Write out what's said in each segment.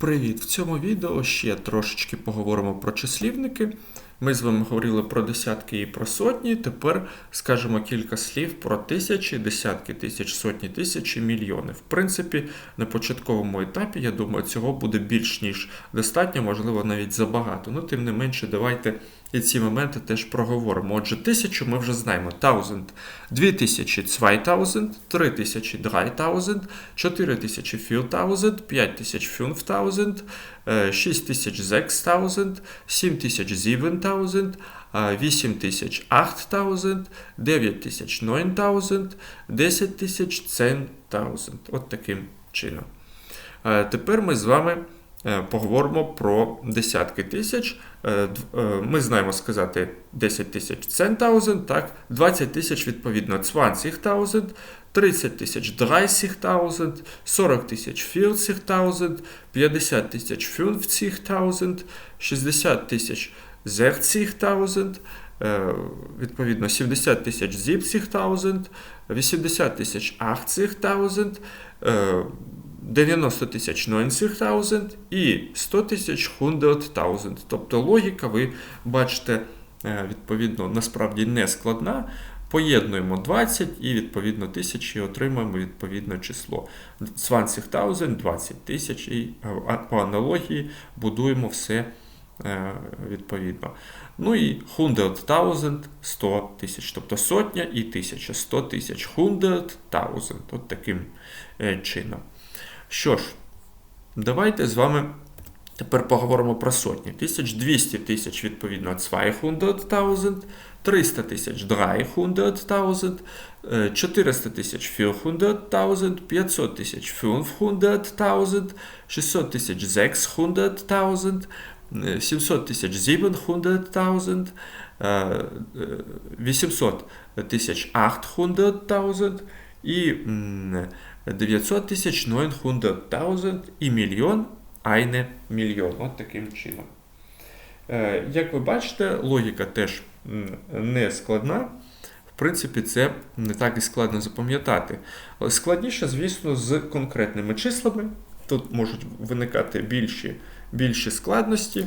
Привіт! В цьому відео ще трошечки поговоримо про числівники. Ми з вами говорили про десятки і про сотні. Тепер скажемо кілька слів про тисячі, десятки тисяч, сотні тисяч мільйони. В принципі, на початковому етапі, я думаю, цього буде більш ніж достатньо, можливо, навіть забагато. Ну, тим не менше, давайте і ці моменти теж проговоримо. Отже, тисячу ми вже знаємо. Thousand, дві тисячі thousand, три тисячі thousand, чотири тисячі few thousand, п'ять тисяч fünf thousand, е, шість тисяч sechs thousand, сім тисяч sieben thousand, 8 тисяч 8000, 9 тисяч 9000 9000, 10000 10000. От таким чином. Е, тепер ми з вами е, поговоримо про десятки тисяч. Е, ми знаємо сказати 10 тисяч центаузен, так, 20 тисяч, відповідно, 20 таузен, 30 тисяч 30 таузен, 40 тисяч 40 таузен, 50 тисяч 50 таузен, 60 тисяч 60.000, е, відповідно 70 тисяч 70.000, 80 тисяч 80.000, е, 90 тисяч 90.000 і 100 тисяч 100.000. Тобто логіка, ви бачите, е, відповідно, насправді не складна. Поєднуємо 20 і відповідно тисячі отримаємо відповідне число. 20.000, 20 тисяч і е, по аналогії будуємо все е, відповідно. Ну і 100,000 100 тисяч, тобто сотня і тисяча, 100 тисяч, 100,000, от таким е, чином. Що ж, давайте з вами тепер поговоримо про сотні. 1200 тисяч, відповідно, 200,000, 300 тисяч 300,000, е, 400 тисяч 400,000, 500 тисяч 500,000, 600 тисяч 600,000, е, 700 тисяч 700,000, е, е, 800 тисяч 800,000 і м, 900 тисяч 900,000 і мільйон, а й не мільйон. От таким чином. Е, Як ви бачите, логіка теж не складна. В принципі, це не так і складно запам'ятати. Складніше, звісно, з конкретними числами. Тут можуть виникати більші, більші складності.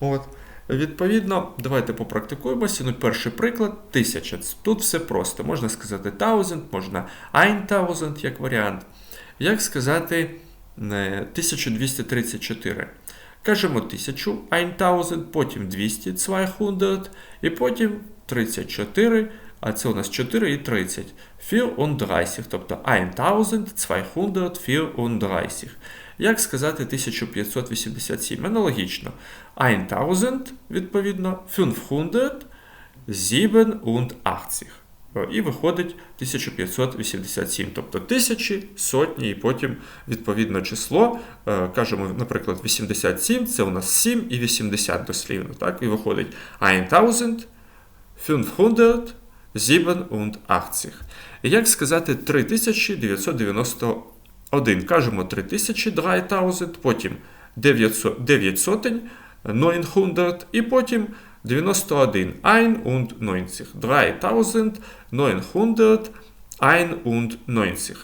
От. Відповідно, давайте попрактикуємося. Ну, перший приклад тисяча. Тут все просто. Можна сказати thousand, можна thousand як варіант. Як сказати е, 1234? Кажемо 1000, 1000, потім 200, 200, і потім 34, а це у нас 4 і 30. 34, тобто 1234. Як сказати 1587? Аналогічно. 1000, відповідно, 587. О, І виходить 1587, тобто тисячі, сотні, і потім відповідно число. Е, кажемо, наприклад, 87, це у нас 7 і 80 дослівно. Так? І виходить 1587. І як сказати 3991? Кажемо 3000, 3000, потім 900, 9 сотень, 900, і потім 91. 91. 3991.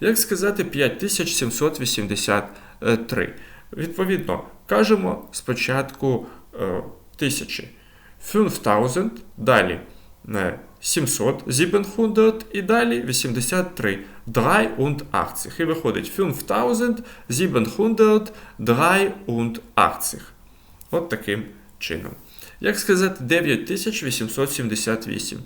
Як сказати 5783? Відповідно, кажемо спочатку е, тисячі. 5000, далі е, 700, 700 і далі 83. 83. І виходить 5000, 700, 83. От таким чином. Як сказати 9878?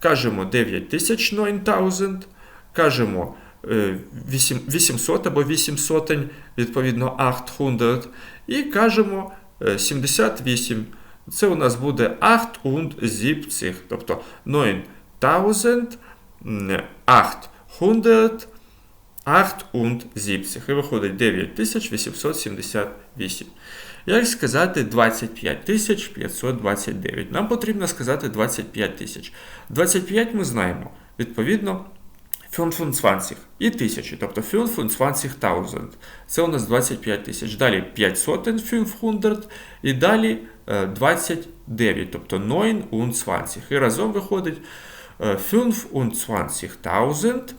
Кажемо 9000 9000, кажемо е, 8 800 або 8 сотень, відповідно 800, і кажемо е, 78. Це у нас буде 8 und 70, тобто 9000, м, 800, 8 und 70. І виходить 9878. Як сказати 25 529? Нам потрібно сказати 25 тисяч. 25 ми знаємо. Відповідно, 25 і тисячі, тобто 25.000. Це у нас 25 тисяч. Далі 5 сотень 500 і далі е, 29, тобто 29. І разом виходить е, 25.000,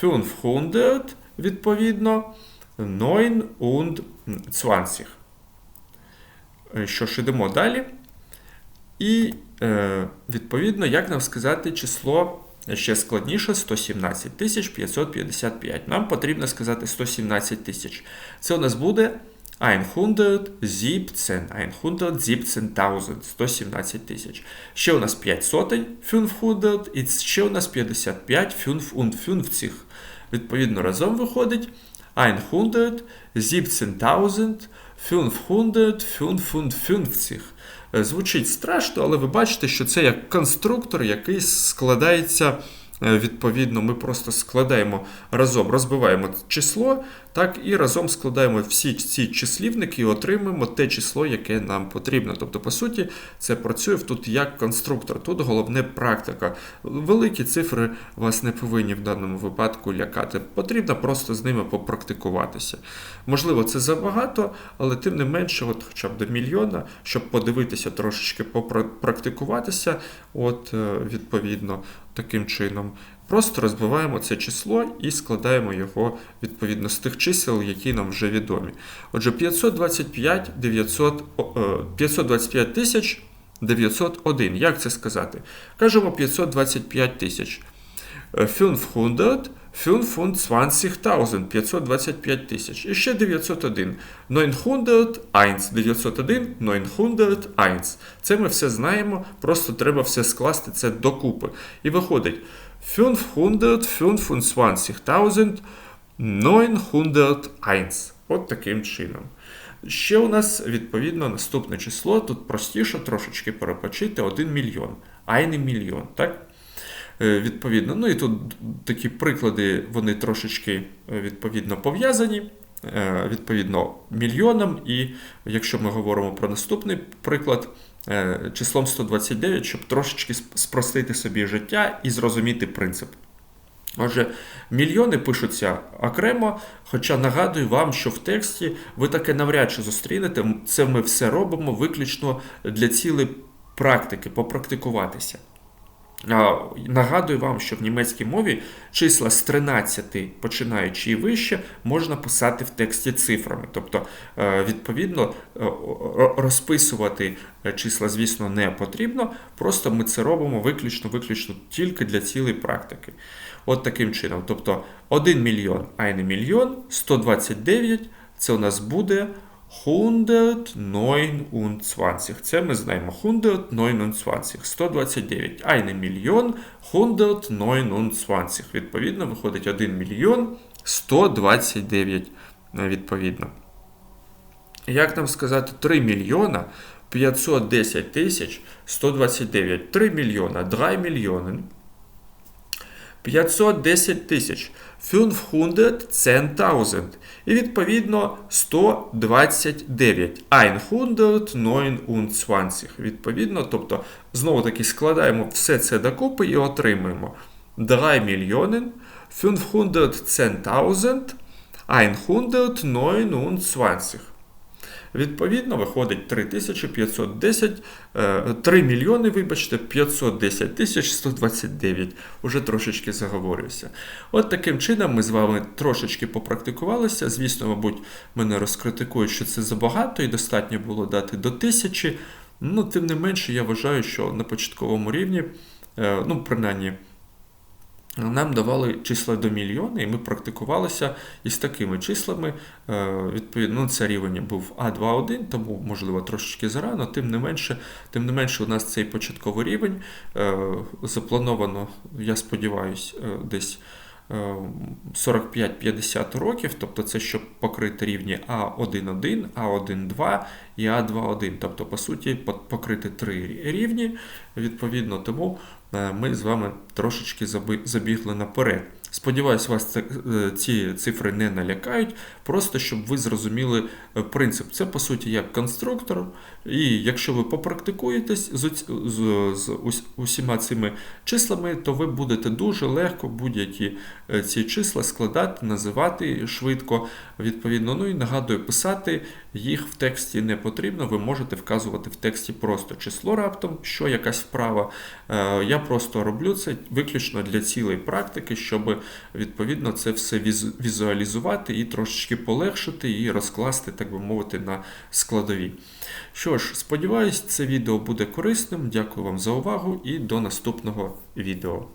500, відповідно, 9 und 20. Е, Що ж, ідемо далі. І, е, відповідно, як нам сказати число ще складніше 117 555. Нам потрібно сказати 117 тисяч. Це у нас буде 117, 117.000, 117 тисяч. Ще у нас 5 сотень 500, і ще у нас 55 550. Відповідно, разом виходить 117.555. Е, Звучить страшно, але ви бачите, що це як конструктор, який складається. Е, Відповідно, ми просто складаємо разом, розбиваємо число, так і разом складаємо всі ці числівники і отримуємо те число, яке нам потрібно. Тобто, по суті, це працює тут як конструктор. Тут головне практика. Великі цифри вас не повинні в даному випадку лякати. Потрібно просто з ними попрактикуватися. Можливо, це забагато, але тим не менше, от хоча б до мільйона, щоб подивитися трошечки попрактикуватися, от е, відповідно таким чином. Просто розбиваємо це число і складаємо його відповідно з тих чисел, які нам вже відомі. Отже, 525 900, е, 525 тисяч 901. Як це сказати? Кажемо 525 тисяч. Е, 500 520.000, 525 тисяч. І ще 901. 901, 901, 901. Це ми все знаємо, просто треба все скласти це докупи. І виходить 525.901. От таким чином. Ще у нас, відповідно, наступне число. Тут простіше трошечки перепочити 1 мільйон, а мільйон. так? Е, Відповідно, ну і тут такі приклади, вони трошечки е, відповідно пов'язані. Е, Відповідно, мільйоном. І якщо ми говоримо про наступний приклад, числом 129, щоб трошечки спростити собі життя і зрозуміти принцип. Отже, мільйони пишуться окремо, хоча нагадую вам, що в тексті ви таке навряд чи зустрінете. Це ми все робимо виключно для цілей практики, попрактикуватися. Нагадую вам, що в німецькій мові числа з 13 починаючи і вище можна писати в тексті цифрами. Тобто, е, відповідно, е, розписувати е, числа, звісно, не потрібно. Просто ми це робимо виключно, виключно тільки для цілей практики. От таким чином. Тобто 1 мільйон, а не мільйон, 129 це у нас буде 129. Це ми знаємо. 129. 129. А й не мільйон. 129. Відповідно, виходить 1 мільйон 129. е, Відповідно. Як нам сказати 3 мільйона 510 тисяч 129. 3 мільйона, 2 мільйони. 510 тисяч. 510.000. І відповідно 129. 129. Відповідно, тобто, знову таки складаємо все це докупи і отримуємо 3 мільйони 510.000 129. Відповідно, виходить 3510, е, 3 мільйони, вибачте, 510 тисяч 129. Уже трошечки заговорююся. От таким чином ми з вами трошечки попрактикувалися. Звісно, мабуть, мене розкритикують, що це забагато і достатньо було дати до тисячі. Ну, тим не менше, я вважаю, що на початковому рівні, е, ну, принаймні, нам давали числа до мільйона, і ми практикувалися із такими числами. Е, Відповідно, ну, це рівень був А2-1, тому, можливо, трошечки зарано, тим не менше, тим не менше, у нас цей початковий рівень е, заплановано, я сподіваюся, десь е, 45-50 років, тобто це щоб покрити рівні А1-1, А1-2 і А2-1. Тобто, по суті, покрити три рівні. Відповідно, тому ми з вами трошечки забігли наперед. Сподіваюсь, вас е, ці цифри не налякають, просто щоб ви зрозуміли е, принцип. Це по суті як конструктор, і якщо ви попрактикуєтесь з, з, з усіма цими числами, то ви будете дуже легко будь-які е, ці числа складати, називати швидко. Відповідно, ну і нагадую, писати їх в тексті не потрібно. Ви можете вказувати в тексті просто число раптом, що якась вправа. Е, Я просто роблю це виключно для цілей практики, щоб відповідно це все візуалізувати і трошечки полегшити і розкласти, так би мовити, на складові. Що ж, сподіваюсь, це відео буде корисним. Дякую вам за увагу і до наступного відео.